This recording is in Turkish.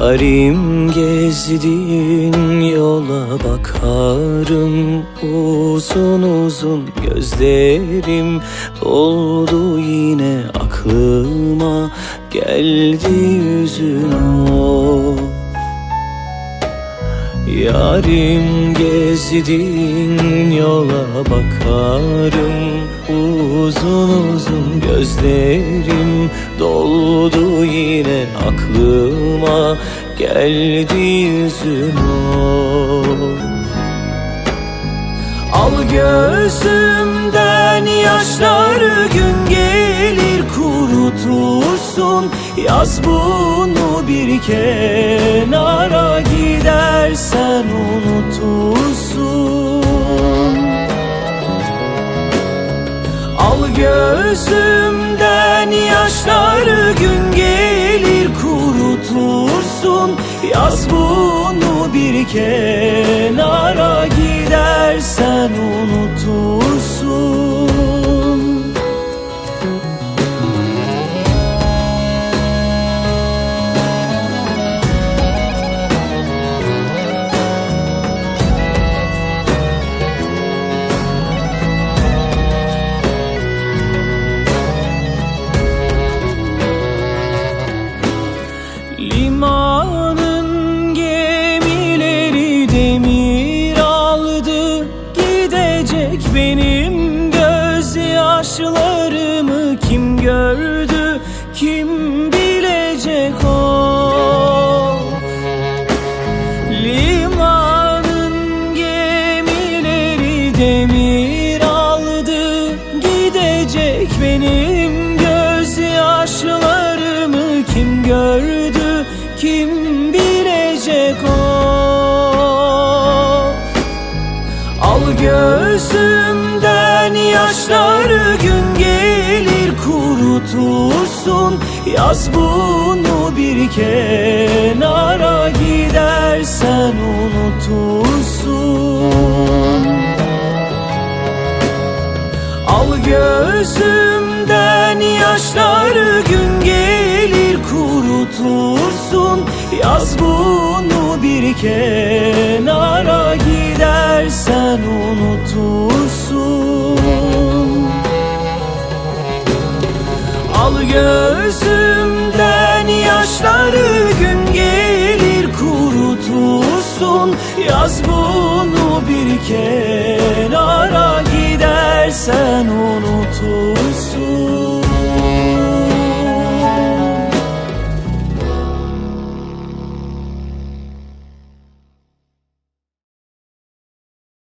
Yarim gezdin yola bakarım. Uzun uzun gözlerim doldu yine aklıma. Geldi yüzün o. Yarim gezdin yola bakarım Uzun uzun gözlerim doldu yine aklıma. Geldi yüzün o Al gözümden yaşları gün gelir kurutursun. Yaz bunu bir kenara gidersen unutursun gözümden yaşları gün gelir kurutursun. Yaz bunu bir kenara gidersen unutursun gözyaşlarımı kim gördü Kim bilecek o? Limanın gemileri demir aldı Gidecek benim gözyaşlarımı kim gördü Kim bilecek o? Al gözümden yaşları kurutursun Yaz bunu bir kenara gidersen unutursun. Al gözümden yaşları gün gelir kurutursun. Yaz bunu bir kenara Al gözümden yaşları gün gelir kurutusun Yaz bunu bir kenara gidersen unutursun.